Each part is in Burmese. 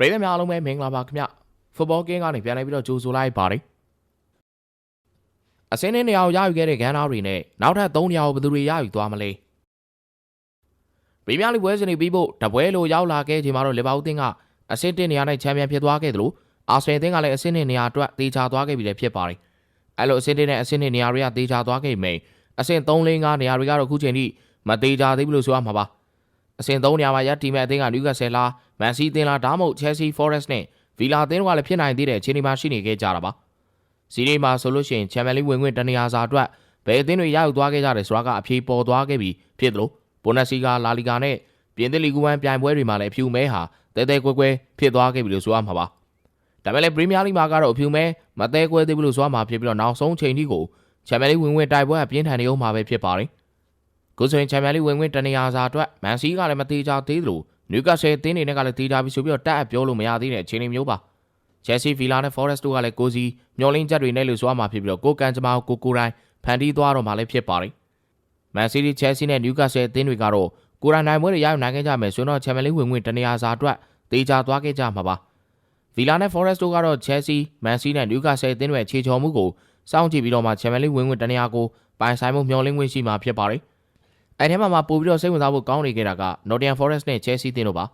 ပရိသတ်များအားလုံးပဲမင်္ဂလာပါခင်ဗျဖုတ်ဘောကင်းကနေပြန်လည်ပြီးတော့ကြိုဆိုလိုက်ပါတယ်အစင်းနဲ့နေရာကိုရယူခဲ့တဲ့ဂန်နာတွေနဲ့နောက်ထပ်3နေရာကိုဘယ်သူတွေရယူသွားမလဲပရီးမီးယားလိပွဲစဉ်တွေပြီးဖို့တပွဲလိုရောက်လာခဲ့ချိန်မှာတော့လီဗာပူးအသင်းကအဆင့်1နေရာနဲ့ချန်ပီယံဖြစ်သွားခဲ့သလိုအာဆင်နယ်အသင်းကလည်းအဆင့်2နေရာအတွက်တေချာသွားခဲ့ပြီလည်းဖြစ်ပါတယ်အဲ့လိုအဆင့်1နဲ့အဆင့်2နေရာတွေကတေချာသွားခဲ့ပြီအဆင့်3 4 5နေရာတွေကတော့အခုချိန်ထိမတေချာသေးဘူးလို့ဆိုရမှာပါအဆင့်3နေရာမှာရပ်တီမဲ့အသင်းကနယူကာဆယ်လာ မန်စီးအသင်းလာဒါမှမဟုတ်ချယ်ဆီဖော်ရက်စ်နဲ့ဗီလာအသင်းတို့ကလည်းဖြစ်နိုင်သေးတဲ့အခြေအနေမှာရှိနေခဲ့ကြတာပါစီးရီးမှာဆိုလို့ရှိရင်ချန်ပီယံလိဝင်ခွင့်တနေရာစာအတွက်ဘယ်အသင်းတွေရယူသွားခဲ့ကြတယ်ဆိုတာကအဖြေပေါ်သွားခဲ့ပြီဖြစ်သလိုဘွန်ဒက်စီဂါလာလီဂါနဲ့ပြင်သစ်လီဂူဝမ်ပြိုင်ပွဲတွေမှာလည်းအဖြူမဲဟာတဲတဲကွဲကွဲဖြစ်သွားခဲ့ပြီလို့ဆိုရမှာပါဒါပေမဲ့လည်းပရီးမီးယားလိမှာကတော့အဖြူမဲမတဲကွဲသေးဘူးလို့ဆိုရမှာဖြစ်ပြီးတော့နောက်ဆုံးချိန်ထိကိုချန်ပီယံလိဝင်ခွင့်တိုက်ပွဲကပြင်းထန်နေအောင်မှာပဲဖြစ်ပါတယ်ခုဆိုရင်ချန်ပီယံလိဝင်ခွင့်တနေရာစာအတွက်မန်စီးကလည်းမသေးကြသေးသလို နယူကာဆယ်အသင်းတွေနဲ့ကလည်းတေးကြပြီးဆိုပြီးတော့တက်အပ်ပြောလို့မရသေးတဲ့အခြေအနေမျိုးပါချယ်ဆီဗီလာနဲ့ဖော်ရက်စ်တို့ကလည်းကိုစီမျောလင်းချက်တွေနဲ့လို့ဆိုရမှာဖြစ်ပြီးတော့ကိုကန်ဂျမာကိုကိုတိုင်းဖန်တီးသွားတော့မှလည်းဖြစ်ပါတယ်မန်စီးတီးချယ်ဆီနဲ့နယူကာဆယ်အသင်းတွေကတော့ကိုရိုင်းနိုင်ပွဲတွေရယူနိုင်ခဲ့ကြမယ်ဆိုတော့ချန်ပီယံလိဝင်ဝင်တနေရာစာအတွက်တေးကြသွားခဲ့ကြမှာပါဗီလာနဲ့ဖော်ရက်စ်တို့ကတော့ချယ်ဆီမန်စီးနဲ့နယူကာဆယ်အသင်းတွေခြေချော်မှုကိုစောင့်ကြည့်ပြီးတော့မှချန်ပီယံလိဝင်ဝင်တနေရာကိုပိုင်ဆိုင်မှုမျောလင်းခွင့်ရှိမှာဖြစ်ပါတယ် အဲ့ထဲမှာမှပို့ပြီးတော့စိတ်ဝင်စားဖို့ကောင်းနေခဲ့တာက Nottingham Forest နဲ့ Chelsea တင်းတို့ပါ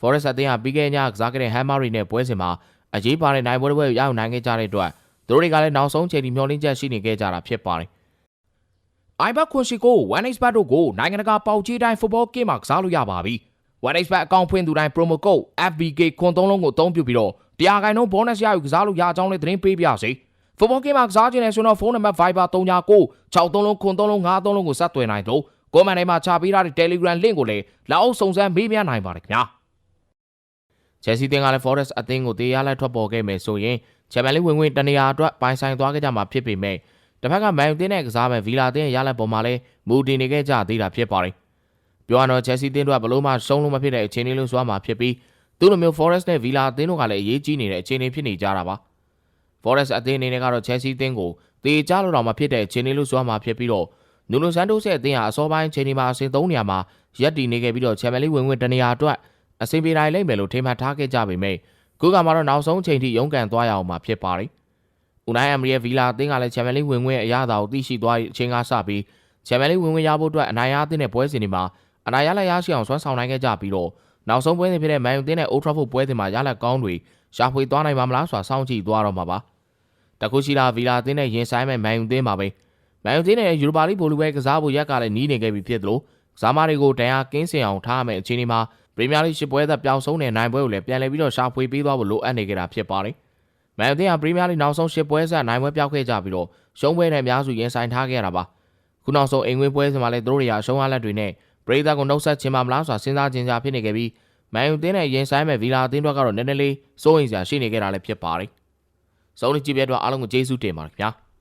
Forest အသင်းကပြီးခဲ့ညကစားခဲ့တဲ့ Hammer နဲ့ပွဲစဉ်မှာအရေးပါတဲ့နိုင်ပွဲတစ်ပွဲကိုရအောင်နိုင်ခဲ့ကြတဲ့အတွက်သူတို့တွေကလည်းနောက်ဆုံးချိန်ထိမျှော်လင့်ချက်ရှိနေခဲ့ကြတာဖြစ်ပါတယ်။ iBet ခွန်ရှိကို 1xBet တို့ကိုနိုင်ငံတကာပေါက်ကြီးတိုင်း football game မှာကစားလို့ရပါပြီ။ 1xBet အကောင့်ဖွင့်သူတိုင်း promo code FBK ခွန်သုံးလုံးကိုအသုံးပြုပြီးတော့တရားခိုင်နှုန်း bonus ရယူကစားလို့ရအောင်လည်းသတင်းပေးပြစေ။ football game မှာကစားခြင်းနဲ့ဆိုတော့ဖုန်းနံပါတ် Viber 39 63လုံးခွန်သုံးလုံး53လုံးကိုဆက်သွယ်နိုင်လို့ ကိုမန်ထဲမှာချပေးထားတဲ့ Telegram link ကိုလည်းလောက်အောင်စုံစမ်းမေးမြန်းနိုင်ပါတယ်ခင်ဗျာ။ Chelsea တင်ကလည်း Forest အသင်းကိုတရားလက်ထွက်ပေါ်ခဲ့မယ်ဆိုရင်ချန်ပီယံလိဝင်ဝင်တနေရာအတွက်ပိုင်ဆိုင်သွားခဲ့ကြမှာဖြစ်ပေမဲ့တစ်ဖက်ကမန်ယူတင်းနဲ့ကစားမဲ့ဗီလာတင်းရဲ့ရလက်ပေါ်မှာလည်းမူတည်နေခဲ့ကြသေးတာဖြစ်ပါတယ်။ပြောရတော့ Chelsea တင်းတို့ကဘလို့မှရှုံးလို့မဖြစ်တဲ့အခြေအနေလို့ဆိုရမှာဖြစ်ပြီးသူလိုမျိုး Forest နဲ့ Villa အသင်းတို့ကလည်းအရေးကြီးနေတဲ့အခြေအနေဖြစ်နေကြတာပါ။ Forest အသင်းအနေနဲ့ကတော့ Chelsea အသင်းကိုတေချလို့တော့မဖြစ်တဲ့အခြေအနေလို့ဆိုရမှာဖြစ်ပြီးတော့ နူနိုဆန်တိုစ်ရဲ့အသင်းဟာအစောပိုင်းချိန်ဒီမှာအဆင့်3နေရာမှာရပ်တည်နေခဲ့ပြီးတော့ချန်ပီယံလိဝင်ဝင်တနေရာအတွက်အဆင်ပြေနိုင်လိမ့်မယ်လို့ထင်မှတ်ထားခဲ့ကြပေမဲ့ခုကမှတော့နောက်ဆုံးချိန်ထိရုန်းကန်သွားရအောင်မှာဖြစ်ပါတယ်။ဦးနိုင်အမရီရဲ့ဗီလာအသင်းကလည်းချန်ပီယံလိဝင်ဝင်အရသာကိုသိရှိသွားတဲ့အချိန်ကစပြီးချန်ပီယံလိဝင်ဝင်ရဖို့အတွက်အနိုင်ရအသင်းနဲ့ပွဲစဉ်တွေမှာအနိုင်ရလက်ရရှိအောင်ဆွမ်းဆောင်နိုင်ခဲ့ကြပြီးတော့နောက်ဆုံးပွဲစဉ်ဖြစ်တဲ့မန်ယူအသင်းနဲ့အိုထရာဖို့ပွဲစဉ်မှာရလက်ကောင်းတွေရှာဖွေသွားနိုင်မှာမလားဆိုတာစောင့်ကြည့်သွားတော့မှာပါ။တခုရှိလာဗီလာအသင်းနဲ့ရင်ဆိုင်မဲ့မန်ယူအသင်းပါပဲ။ မန်ယူအသင်းနဲ့ယူရိုပါလိဗိုလ်လူပွဲကစားဖို့ရက်ကလည်းနီးနေခဲ့ပြီဖြစ်သလိုကစားမတွေကိုတန်ရာကင်းစင်အောင်ထားရမယ့်အခြေအနေမှာပရီးမီးယားလိရှစ်ပွဲသက်ပျောက်ဆုံးတဲ့နိုင်ပွဲကိုလည်းပြန်လည်ပြီးတော့ရှာဖွေပေးသွားဖို့လိုအပ်နေကြတာဖြစ်ပါတယ်။မန်ယူအသင်းကပရီးမီးယားလိနောက်ဆုံးရှစ်ပွဲဆက်နိုင်ပွဲပျောက်ခဲ့ကြပြီးတော့ရှုံးပွဲနဲ့အများစုရင်ဆိုင်ထားခဲ့ရတာပါ။ခုနောက်ဆုံးအိမ်ဝင်ပွဲစဉ်မှာလည်းသူတို့တွေကရှုံးရလက်တွေနဲ့ပရိသတ်ကိုနှုတ်ဆက်ခြင်းမလားဆိုတာစဉ်းစားခြင်းကြဖြစ်နေခဲ့ပြီးမန်ယူအသင်းနဲ့ရင်ဆိုင်မဲ့ဗီလာအသင်းတို့ကတော့နည်းနည်းလေးစိုးရိမ်စရာရှိနေခဲ့တာလည်းဖြစ်ပါတယ်။စုံးနေကြည့်ပြတော့အားလုံးကိုကျေးဇူးတင်ပါတယ်ခင်ဗျာ။